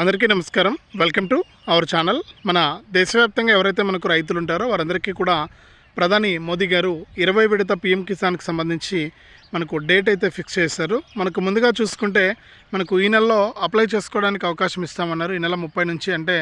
అందరికీ నమస్కారం. Welcome to our channel మన దేశవ్యాప్తంగా ఎవరైతే మనకు రైతులు ఉంటారో వారందరికీ కూడా ప్రధాని మోదీ గారు ఇరవై విడత పిఎం కిసాన్కి సంబంధించి మనకు డేట్ అయితే ఫిక్స్ చేశారు. మనకు ముందుగా చూసుకుంటే మనకు ఈ నెలలో అప్లై చేసుకోవడానికి అవకాశం ఇస్తామన్నారు. ఈ నెల ముప్పై నుంచి అంటే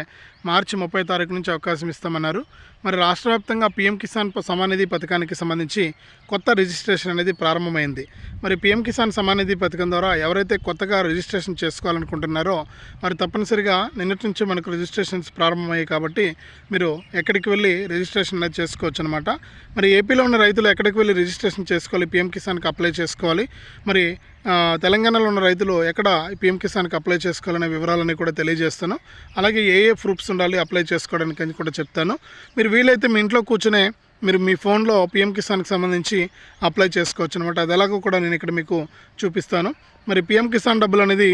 మార్చి ముప్పై తారీఖు నుంచి అవకాశం ఇస్తామన్నారు. మరి రాష్ట్ర వ్యాప్తంగా పీఎం కిసాన్ సమానిధి పథకానికి సంబంధించి కొత్త రిజిస్ట్రేషన్ అనేది ప్రారంభమైంది. మరి పీఎం కిసాన్ సమానిధి పథకం ద్వారా ఎవరైతే కొత్తగా రిజిస్ట్రేషన్ చేసుకోవాలనుకుంటున్నారో మరి తప్పనిసరిగా నిన్నటి నుంచి మనకు రిజిస్ట్రేషన్స్ ప్రారంభమయ్యాయి కాబట్టి మీరు ఎక్కడికి వెళ్ళి రిజిస్ట్రేషన్ అనేది చేసుకోవచ్చు అనమాట మరి ఏపీలో ఉన్న రైతులు ఎక్కడికి వెళ్ళి రిజిస్ట్రేషన్ చేసుకోవాలి? పీఎం కిసాన్కి అప్లై చేసుకోవాలి. మరి తెలంగాణలో ఉన్న రైతులు ఎక్కడ పీఎం కిసాన్కి అప్లై చేసుకోవాలనే వివరాలని కూడా తెలియజేస్తాను. అలాగే ఏ ఏ ప్రూఫ్స్ ఉండాలి అప్లై చేసుకోవడానికి అని కూడా చెప్తాను. మీరు వీలైతే మీ ఇంట్లో కూర్చునే మీరు మీ ఫోన్లో పీఎం కిసాన్కి సంబంధించి అప్లై చేసుకోవచ్చు అనమాట అది ఎలాగో కూడా నేను ఇక్కడ మీకు చూపిస్తాను. మరి పీఎం కిసాన్ డబ్బులు అనేది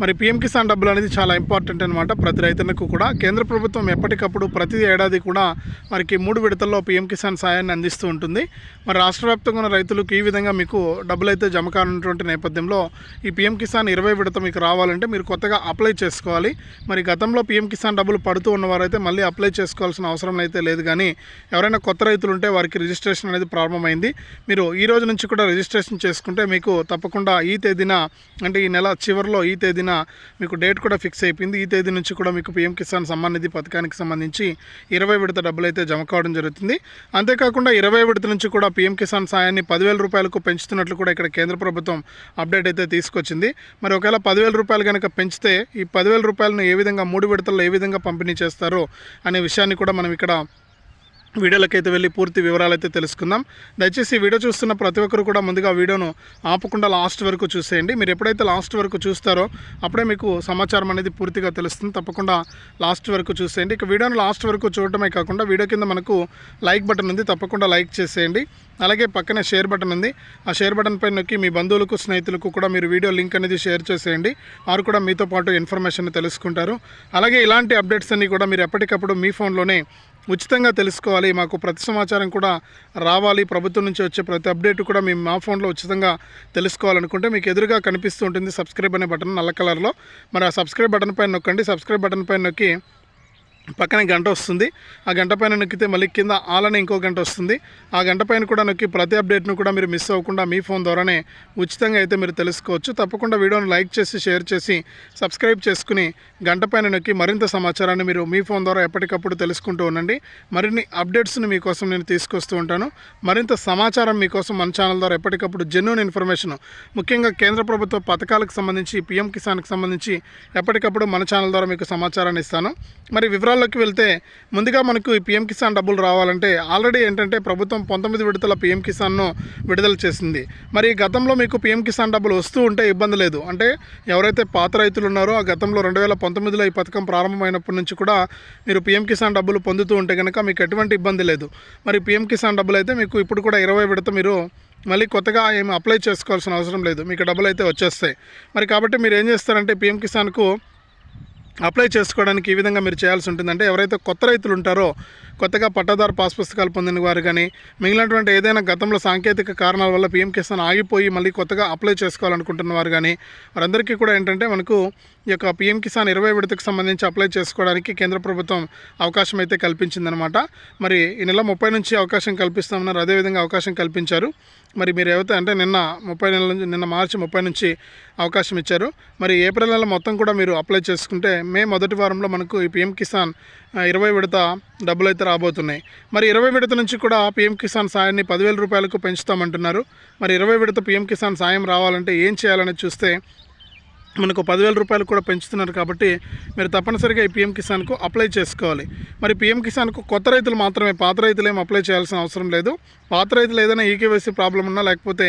మరి పీఎం కిసాన్ డబ్బులు అనేది చాలా ఇంపార్టెంట్ అనమాట ప్రతి రైతులకు కూడా. కేంద్ర ప్రభుత్వం ఎప్పటికప్పుడు ప్రతి ఏడాది కూడా వారికి మూడు విడతల్లో పీఎం కిసాన్ సాయాన్ని అందిస్తూ ఉంటుంది. మరి రాష్ట్ర వ్యాప్తంగా ఉన్న రైతులకు ఈ విధంగా మీకు డబ్బులు అయితే జమ కానున్నటువంటి నేపథ్యంలో ఈ పీఎం కిసాన్ ఇరవై విడత మీకు రావాలంటే మీరు కొత్తగా అప్లై చేసుకోవాలి. మరి గతంలో పీఎం కిసాన్ డబ్బులు పడుతూ ఉన్నవారైతే మళ్ళీ అప్లై చేసుకోవాల్సిన అవసరం అయితే లేదు. కానీ ఎవరైనా కొత్త రైతులు ఉంటే వారికి రిజిస్ట్రేషన్ అనేది ప్రారంభమైంది. మీరు ఈ రోజు నుంచి కూడా రిజిస్ట్రేషన్ చేసుకుంటే మీకు తప్పకుండా ఈ తేదీన అంటే ఈ నెల చివరిలో ఈ తేదీన మీకు డేట్ కూడా ఫిక్స్ అయిపోయింది. ఈ తేదీ నుంచి కూడా మీకు పీఎం కిసాన్ సమ్మాన్ నిధి పథకానికి సంబంధించి ఇరవై విడత డబ్బులు అయితే జమ కావడం జరుగుతుంది. అంతేకాకుండా ఇరవై విడత నుంచి కూడా పీఎం కిసాన్ సాయాన్ని పదివేల రూపాయలకు పెంచుతున్నట్లు కూడా ఇక్కడ కేంద్ర ప్రభుత్వం అప్డేట్ అయితే తీసుకొచ్చింది. మరి ఒకవేళ పదివేల రూపాయలు కనుక పెంచితే ఈ పదివేల రూపాయలను ఏ విధంగా మూడు విడతల్లో ఏ విధంగా పంపిణీ చేస్తారో అనే విషయాన్ని కూడా మనం ఇక్కడ వీడియోలకైతే వెళ్ళి పూర్తి వివరాలు అయితే తెలుసుకుందాం. దయచేసి వీడియో చూస్తున్న ప్రతి ఒక్కరు కూడా ముందుగా వీడియోను ఆపకుండా లాస్ట్ వరకు చూసేయండి. మీరు ఎప్పుడైతే లాస్ట్ వరకు చూస్తారో అప్పుడే మీకు సమాచారం అనేది పూర్తిగా తెలుస్తుంది. తప్పకుండా లాస్ట్ వరకు చూసేయండి. ఇక వీడియోను లాస్ట్ వరకు చూడటమే కాకుండా వీడియో కింద మనకు లైక్ బటన్ ఉంది. తప్పకుండా లైక్ చేసేయండి. అలాగే పక్కనే షేర్ బటన్ ఉంది. ఆ షేర్ బటన్ పైన నొక్కి మీ బంధువులకు స్నేహితులకు కూడా మీరు వీడియో లింక్ అనేది షేర్ చేసేయండి. వారు కూడా మీతో పాటు ఇన్ఫర్మేషన్ తెలుసుకుంటారు. అలాగే ఇలాంటి అప్డేట్స్ అన్నీ కూడా మీరు ఎప్పటికప్పుడు మీ ఫోన్లోనే ఉచితంగా తెలుసుకోవాలి. మాకు ప్రతి సమాచారం కూడా రావాలి. ప్రభుత్వం నుంచి వచ్చే ప్రతి అప్డేట్ కూడా మేము మా ఫోన్లో ఉచితంగా తెలుసుకోవాలనుకుంటే మీకు ఎదురుగా కనిపిస్తూ ఉంటుంది సబ్స్క్రైబ్ అనే బటన్ నల్ల కలర్లో. మరి ఆ సబ్స్క్రైబ్ బటన్ పైన నొక్కండి. సబ్స్క్రైబ్ బటన్ పైన నొక్కి పక్కన గంట వస్తుంది. ఆ గంట పైన నొక్కితే మళ్ళీ కింద ఆలని ఇంకో గంట వస్తుంది. ఆ గంట పైన కూడా నొక్కి ప్రతి అప్డేట్ను కూడా మీరు మిస్ అవ్వకుండా మీ ఫోన్ ద్వారానే ఉచితంగా అయితే మీరు తెలుసుకోవచ్చు. తప్పకుండా వీడియోను లైక్ చేసి షేర్ చేసి సబ్స్క్రైబ్ చేసుకుని గంట పైన నొక్కి మరింత సమాచారాన్ని మీరు మీ ఫోన్ ద్వారా ఎప్పటికప్పుడు తెలుసుకుంటూ ఉండండి. మరిన్ని అప్డేట్స్ని మీకోసం నేను తీసుకొస్తూ ఉంటాను. మరింత సమాచారం మీకోసం మన ఛానల్ ద్వారా ఎప్పటికప్పుడు జెన్యున్ ఇన్ఫర్మేషన్ ముఖ్యంగా కేంద్ర ప్రభుత్వ పథకాలకు సంబంధించి పిఎం కిసాన్కి సంబంధించి ఎప్పటికప్పుడు మన ఛానల్ ద్వారా మీకు సమాచారాన్ని ఇస్తాను. మరి వివరాలు వివరాల్లోకి వెళ్తే ముందుగా మనకు పిఎం కిసాన్ డబ్బులు రావాలంటే ఆల్రెడీ ఏంటంటే ప్రభుత్వం పంతొమ్మిది విడతల పిఎం కిసాన్ను విడుదల చేసింది. మరి గతంలో మీకు పిఎం కిసాన్ డబ్బులు వస్తూ ఉంటే ఇబ్బంది లేదు. అంటే ఎవరైతే పాత రైతులు ఉన్నారో ఆ గతంలో రెండు వేల పంతొమ్మిదిలో ఈ పథకం ప్రారంభమైనప్పటి నుంచి కూడా మీరు పిఎం కిసాన్ డబ్బులు పొందుతూ ఉంటే కనుక మీకు ఎటువంటి ఇబ్బంది లేదు. మరి పిఎం కిసాన్ డబ్బులు అయితే మీకు ఇప్పుడు కూడా ఇరవై విడత మీరు మళ్ళీ కొత్తగా ఏమి అప్లై చేసుకోవాల్సిన అవసరం లేదు. మీకు డబ్బులు అయితే వచ్చేస్తాయి. మరి కాబట్టి మీరు ఏం చేస్తారంటే పిఎం కిసాన్కు అప్లై చేసుకోవడానికి ఈ విధంగా మీరు చేయాల్సి ఉంటుందంటే ఎవరైతే కొత్త రైతులు ఉంటారో కొత్తగా పట్టాదారు పాస్ పుస్తకాలు పొందిన వారు కానీ మిగిలినటువంటి ఏదైనా గతంలో సాంకేతిక కారణాల వల్ల పీఎం కిసాన్ ఆగిపోయి మళ్ళీ కొత్తగా అప్లై చేసుకోవాలనుకుంటున్న వారు కానీ వారందరికీ కూడా ఏంటంటే మనకు ఈ యొక్క పీఎం కిసాన్ ఇరవై విడతకు సంబంధించి అప్లై చేసుకోవడానికి కేంద్ర ప్రభుత్వం అవకాశం అయితే కల్పించిందనమాట మరి ఈ నెల ముప్పై నుంచి అవకాశం కల్పిస్తామన్నారు. అదేవిధంగా అవకాశం కల్పించారు. మరి మీరు ఏవైతే అంటే నిన్న ముప్పై నెలల నుంచి నిన్న మార్చి ముప్పై నుంచి అవకాశం ఇచ్చారు. మరి ఏప్రిల్ నెల మొత్తం కూడా మీరు అప్లై చేసుకుంటే మే మొదటి వారంలో మనకు ఈ పిఎం కిసాన్ ఇరవై విడత డబ్బులు అయితే రాబోతున్నాయి. మరి ఇరవై విడత నుంచి కూడా పీఎం కిసాన్ సాయాన్ని పదివేల రూపాయలకు పెంచుతామంటున్నారు. మరి ఇరవై విడత పీఎం కిసాన్ సాయం రావాలంటే ఏం చేయాలని చూస్తే మనకు పదివేల రూపాయలు కూడా పెంచుతున్నారు కాబట్టి మీరు తప్పనిసరిగా ఈ పీఎం కిసాన్కు అప్లై చేసుకోవాలి. మరి పీఎం కిసాన్కు కొత్త రైతులు మాత్రమే పాత రైతులు ఏం అప్లై చేయాల్సిన అవసరం లేదు. పాత రైతులు ఏదైనా ఈకేవైసీ ప్రాబ్లం ఉన్నా లేకపోతే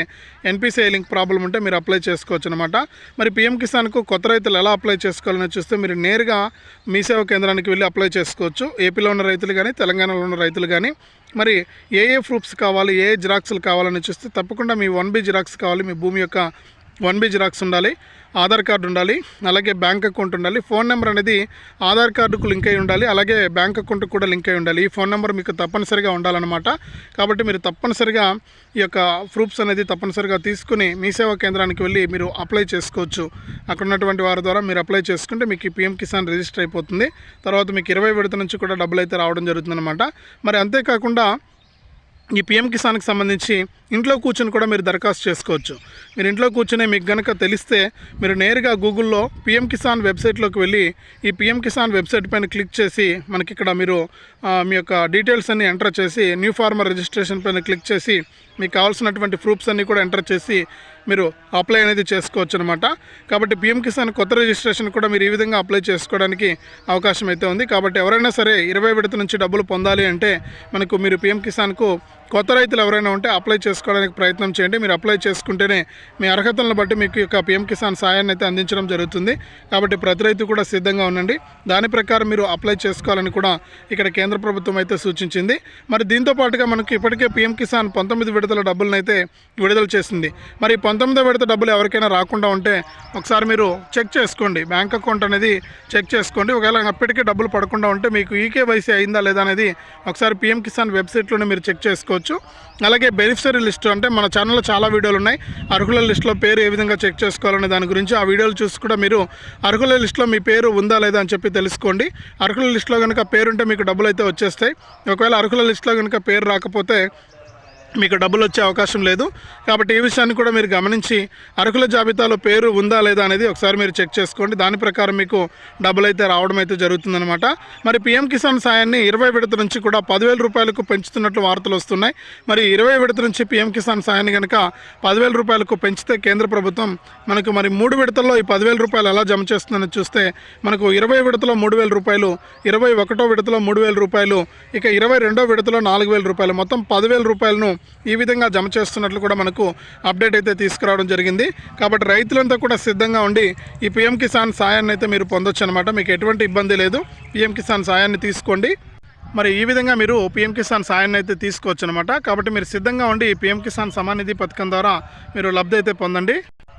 ఎన్పిసిఐ లింక్ ప్రాబ్లం ఉంటే మీరు అప్లై చేసుకోవచ్చు అనమాట మరి పీఎం కిసాన్కు కొత్త రైతులు ఎలా అప్లై చేసుకోవాలని చూస్తే మీరు నేరుగా మీ సేవ కేంద్రానికి వెళ్ళి అప్లై చేసుకోవచ్చు. ఏపీలో ఉన్న రైతులు కానీ తెలంగాణలో ఉన్న రైతులు కానీ మరి ఏ ఏ ప్రూఫ్స్ కావాలి ఏ జిరాక్స్లు కావాలని చూస్తే తప్పకుండా మీ వన్ బి జిరాక్స్ కావాలి. మీ భూమి యొక్క వన్ బి జిరాక్స్ ఉండాలి. ఆధార్ కార్డు ఉండాలి అలాగే బ్యాంక్ అకౌంట్ ఉండాలి. ఫోన్ నెంబర్ అనేది ఆధార్ కార్డుకు లింక్ అయి ఉండాలి అలాగే బ్యాంక్ అకౌంట్కి కూడా లింక్ అయి ఉండాలి. ఈ ఫోన్ నెంబర్ మీకు తప్పనిసరిగా ఉండాలన్నమాట. కాబట్టి మీరు తప్పనిసరిగా ఈ యొక్క ప్రూఫ్స్ అనేది తప్పనిసరిగా తీసుకుని మీ సేవా కేంద్రానికి వెళ్ళి మీరు అప్లై చేసుకోవచ్చు. అక్కడ ఉన్నటువంటి వారి ద్వారా మీరు అప్లై చేసుకుంటే మీకు పిఎం కిసాన్ రిజిస్టర్ అయిపోతుంది. తర్వాత మీకు ఇరవై విడత నుంచి కూడా డబ్బులు అయితే రావడం జరుగుతుందన్నమాట. మరి అంతేకాకుండా ఈ పిఎం కిసాన్కి సంబంధించి ఇంట్లో కూర్చొని కూడా మీరు దరఖాస్తు చేసుకోవచ్చు. మీరు ఇంట్లో కూర్చొని మీకు గనక తెలిస్తే మీరు నేరుగా గూగుల్లో పిఎం కిసాన్ వెబ్సైట్లోకి వెళ్ళి ఈ పిఎం కిసాన్ వెబ్సైట్ పైన క్లిక్ చేసి మనకి ఇక్కడ మీరు మీ యొక్క డీటెయిల్స్ అన్ని ఎంటర్ చేసి న్యూ ఫార్మర్ రిజిస్ట్రేషన్ పైన క్లిక్ చేసి మీకు కావాల్సినటువంటి ప్రూఫ్స్ అన్నీ కూడా ఎంటర్ చేసి మీరు అప్లై అనేది చేసుకోవచ్చు అనమాట కాబట్టి పిఎం కిసాన్ కొత్త రిజిస్ట్రేషన్ కూడా మీరు ఈ విధంగా అప్లై చేసుకోవడానికి అవకాశం అయితే ఉంది. కాబట్టి ఎవరైనా సరే ఇరవై విడత నుంచి డబ్బులు పొందాలి అంటే మనకు మీరు పిఎం కిసాన్కు కొత్త రైతులు ఎవరైనా ఉంటే అప్లై చేసుకోవడానికి ప్రయత్నం చేయండి. మీరు అప్లై చేసుకుంటేనే మీ అర్హతలను బట్టి మీకు యొక్క పిఎం కిసాన్ సాయాన్ని అయితే అందించడం జరుగుతుంది. కాబట్టి ప్రతి రైతు కూడా సిద్ధంగా ఉండండి. దాని ప్రకారం మీరు అప్లై చేసుకోవాలని కూడా ఇక్కడ కేంద్ర ప్రభుత్వం అయితే సూచించింది. మరి దీంతో పాటుగా మనకు ఇప్పటికే పిఎం కిసాన్ పంతొమ్మిది విడతల డబ్బులను అయితే విడుదల చేసింది. మరి పంతొమ్మిదో విడత డబ్బులు ఎవరికైనా రాకుండా ఉంటే ఒకసారి మీరు చెక్ చేసుకోండి. బ్యాంక్ అకౌంట్ అనేది చెక్ చేసుకోండి. ఒకవేళ అప్పటికే డబ్బులు పడకుండా ఉంటే మీకు ఈకేవైసీ అయిందా లేదా అనేది ఒకసారి పిఎం కిసాన్ వెబ్సైట్లోనే మీరు చెక్ చేసుకోవచ్చు. అలాగే బెనిఫిషరీ లిస్టు అంటే మన ఛానల్లో చాలా వీడియోలు ఉన్నాయి. అర్హుల లిస్టులో పేరు ఏ విధంగా చెక్ చేసుకోవాలనే దాని గురించి ఆ వీడియోలు చూసి కూడా మీరు అర్హుల లిస్టులో మీ పేరు ఉందా లేదా అని చెప్పి తెలుసుకోండి. అర్హుల లిస్టులో కనుక పేరుంటే మీకు డబ్బులు అయితే వచ్చేస్తాయి. ఒకవేళ అర్హుల లిస్టులో కనుక పేరు రాకపోతే మీకు డబ్బులు వచ్చే అవకాశం లేదు. కాబట్టి ఈ విషయాన్ని కూడా మీరు గమనించి అర్హుల జాబితాలో పేరు ఉందా లేదా అనేది ఒకసారి మీరు చెక్ చేసుకోండి. దాని ప్రకారం మీకు డబ్బులు అయితే రావడం అయితే జరుగుతుందన్నమాట. మరి పిఎం కిసాన్ సాయాన్ని ఇరవై విడత నుంచి కూడా పదివేల రూపాయలకు పెంచుతున్నట్లు వార్తలు వస్తున్నాయి. మరి ఇరవై విడత నుంచి పిఎం కిసాన్ సాయాన్ని కనుక పదివేల రూపాయలకు పెంచితే కేంద్ర ప్రభుత్వం మనకు మరి మూడు విడతల్లో ఈ పదివేల రూపాయలు ఎలా జమ చేస్తుందని చూస్తే మనకు ఇరవై విడతలో మూడు వేల రూపాయలు ఇరవై ఒకటో విడతలో మూడు వేల రూపాయలు ఇక ఇరవై రెండో విడతలో నాలుగు వేల రూపాయలు. మొత్తం పదివేల రూపాయలను ఈ విధంగా జమ చేస్తున్నట్లు కూడా మనకు అప్డేట్ అయితే తీసుకురావడం జరిగింది. కాబట్టి రైతులంతా కూడా సిద్ధంగా ఉండి ఈ పిఎం కిసాన్ సాయాన్ని అయితే మీరు పొందొచ్చు అనమాట మీకు ఎటువంటి ఇబ్బంది లేదు. పిఎం కిసాన్ సాయాన్ని తీసుకోండి. మరి ఈ విధంగా మీరు పిఎం కిసాన్ సాయాన్ని అయితే తీసుకోవచ్చు అనమాట కాబట్టి మీరు సిద్ధంగా ఉండి పిఎం కిసాన్ సమానిధి పథకం ద్వారా మీరు లబ్ధి అయితే పొందండి.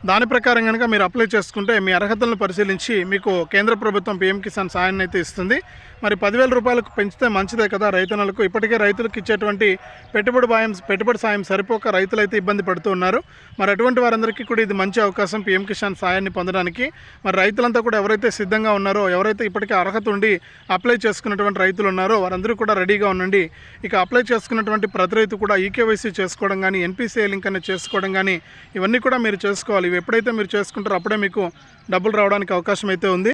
దాని ప్రకారం కనుక మీరు అప్లై చేసుకుంటే మీ అర్హతలను పరిశీలించి మీకు కేంద్ర ప్రభుత్వం పిఎం కిసాన్ సాయాన్ని అయితే ఇస్తుంది. మరి పదివేల రూపాయలకు పెంచితే మంచిదే కదా రైతన్నలకు. ఇప్పటికే రైతులకు ఇచ్చేటువంటి పెట్టుబడి సాయం పెట్టుబడి సాయం సరిపోక రైతులైతే ఇబ్బంది పడుతూ ఉన్నారు. మరి అటువంటి వారందరికీ కూడా ఇది మంచి అవకాశం పిఎం కిసాన్ సాయాన్ని పొందడానికి. మరి రైతులంతా కూడా ఎవరైతే సిద్ధంగా ఉన్నారో ఎవరైతే ఇప్పటికే అర్హత ఉండి అప్లై చేసుకున్నటువంటి రైతులు ఉన్నారో వారందరూ కూడా రెడీగా ఉండండి. ఇక అప్లై చేసుకున్నటువంటి ప్రతి రైతు కూడా ఈకేవైసీ చేసుకోవడం కానీ ఎన్పిసిఐ లింక్ అనేది చేసుకోవడం కానీ ఇవన్నీ కూడా మీరు చేసుకోవాలి. ఇవి ఎప్పుడైతే మీరు చేసుకుంటారో అప్పుడే మీకు డబ్బులు రావడానికి అవకాశం అయితే ఉంది.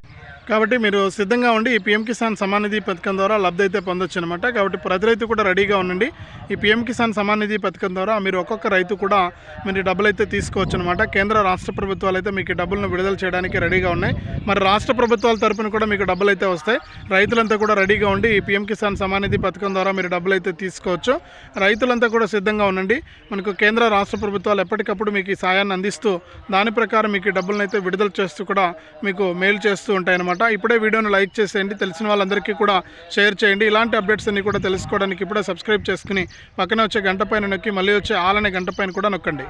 కాబట్టి మీరు సిద్ధంగా ఉండి ఈ పిఎం కిసాన్ సమానిధి పథకం ద్వారా లబ్ధి అయితే పొందొచ్చు అనమాట కాబట్టి ప్రతి రైతు కూడా రెడీగా ఉండండి. ఈ పిఎం కిసాన్ సమానిధి పథకం ద్వారా మీరు ఒక్కొక్క రైతు కూడా మీరు డబ్బులు అయితే తీసుకోవచ్చు అనమాట కేంద్ర రాష్ట్ర ప్రభుత్వాలు అయితే మీకు డబ్బులను విడుదల చేయడానికి రెడీగా ఉన్నాయి. మరి రాష్ట్ర ప్రభుత్వాల తరపున కూడా మీకు డబ్బులు అయితే వస్తాయి. రైతులంతా కూడా రెడీగా ఉండి ఈ పిఎం కిసాన్ సమానిధి పథకం ద్వారా మీరు డబ్బులు అయితే తీసుకోవచ్చు. రైతులంతా కూడా సిద్ధంగా ఉండండి. మనకు కేంద్ర రాష్ట్ర ప్రభుత్వాలు ఎప్పటికప్పుడు మీకు ఈ సాయాన్ని అందిస్తూ దాని ప్రకారం మీకు డబ్బులను అయితే విడుదల చేస్తూ కూడా మీకు మెయిల్ చేస్తూ ఉంటాయన్నమాట. ఇప్పుడే వీడియోను లైక్ చేసేయండి తెలిసిన వాళ్ళందరికీ కూడా షేర్ చేయండి. ఇలాంటి అప్డేట్స్ అన్ని కూడా తెలుసుకోవడానికి ఇప్పుడే సబ్స్క్రైబ్ చేసుకుని పక్కనే వచ్చే గంట పైన నొక్కి మళ్ళీ వచ్చే ఆలనే గంట పైన కూడా నొక్కండి.